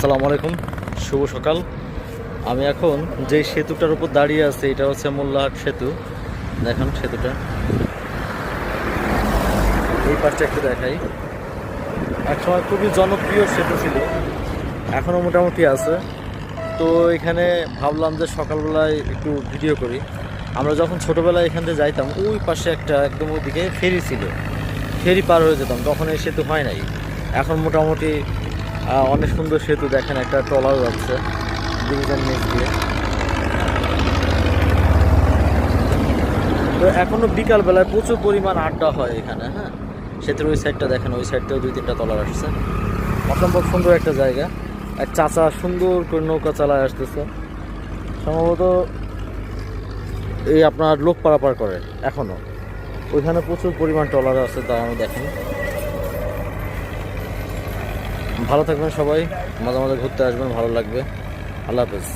আসসালামু আলাইকুম। শুভ সকাল। আমি এখন যে সেতুটার উপর দাঁড়িয়ে আছি, এটা হচ্ছে মোল্লাহাট সেতু। দেখুন সেতুটা। এই পাশটা একটু দেখাই। একসময় খুবই জনপ্রিয় সেতু ছিল এখনও মোটামুটি আছে। তো এখানে ভাবলাম যে সকালবেলায় একটু ভিডিও করি। আমরা যখন ছোটোবেলায় এখান থেকে যাইতাম, ওই পাশে একটা একদম ওইদিকে ফেরি ছিল। ফেরি পার হয়ে যেতাম, তখন এই সেতু হয় নাই। এখন মোটামুটি অনেক সুন্দর সেতু, দেখেন একটা ট্রলার যাচ্ছে ডিভিশন নিচ দিয়ে। তো এখনও বিকাল বেলায় প্রচুর পরিমাণ আড্ডা হয় এখানে হ্যাঁ? সেতুর ওই সাইডটা দেখেন, ওই সাইডটাও দুই তিনটা ট্রলার আসছে। অসম্ভব সুন্দর একটা জায়গা। এক চাচা সুন্দর করে নৌকা চালায় আসতেছে। সম্ভবত এই আপনার লোক পারাপার করে, এখনও। ওইখানে প্রচুর পরিমাণ ট্রলার আছে আমি দেখেন। ভালো থাকবেন সবাই মাঝে মাঝে ঘুরতে আসবেন ভালো লাগবে। আল্লাহ হাফেজ।